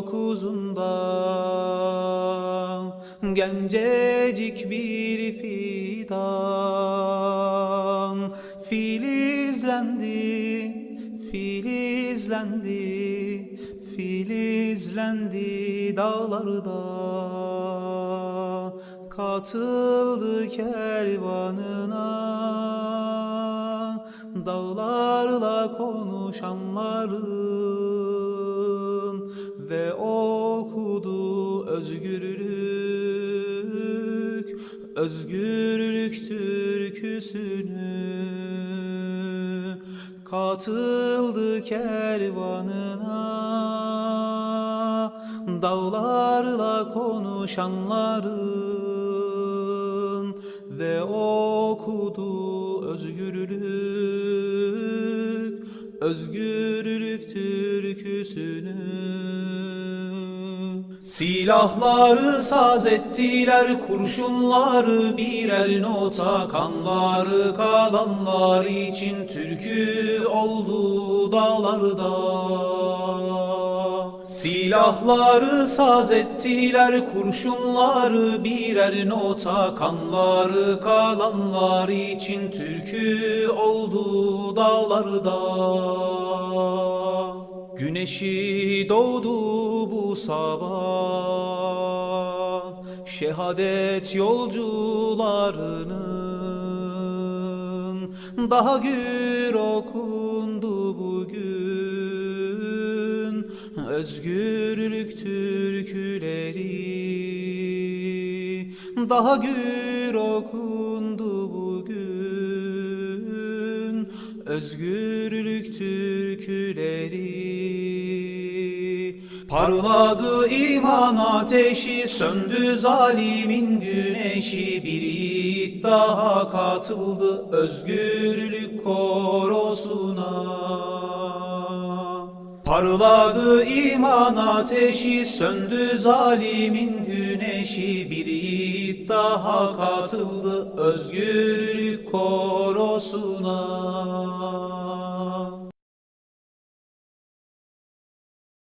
dokuzunda Gencecik bir fidan. Filizlendi, filizlendi Filizlendi dağlarda. Katıldı kervanına. Dağlarla konuşanların Ve okudu özgürlük Özgürlük türküsünü. Katıldı kervanına Dağlarla konuşanların Ve okudu özgürlük Özgürlük türküsünü Silahları saz ettiler kurşunları birer nota kanları kalanlar için türkü oldu dağlarda. Silahları saz ettiler kurşunları birer nota kanları kalanlar için türkü oldu dağlarda Güneşi doğdu bu sabah. Şehadet yolcularının Daha gür okundu bugün. Özgürlük türküleri Daha gür okundu bugün. Özgürlük türküleri Parladı iman ateşi Söndü zalimin güneşi. Bir yiğit daha katıldı Özgürlük korosuna. Parladı iman ateşi, söndü zalimin güneşi, bir yiğit daha katıldı özgürlük korosuna.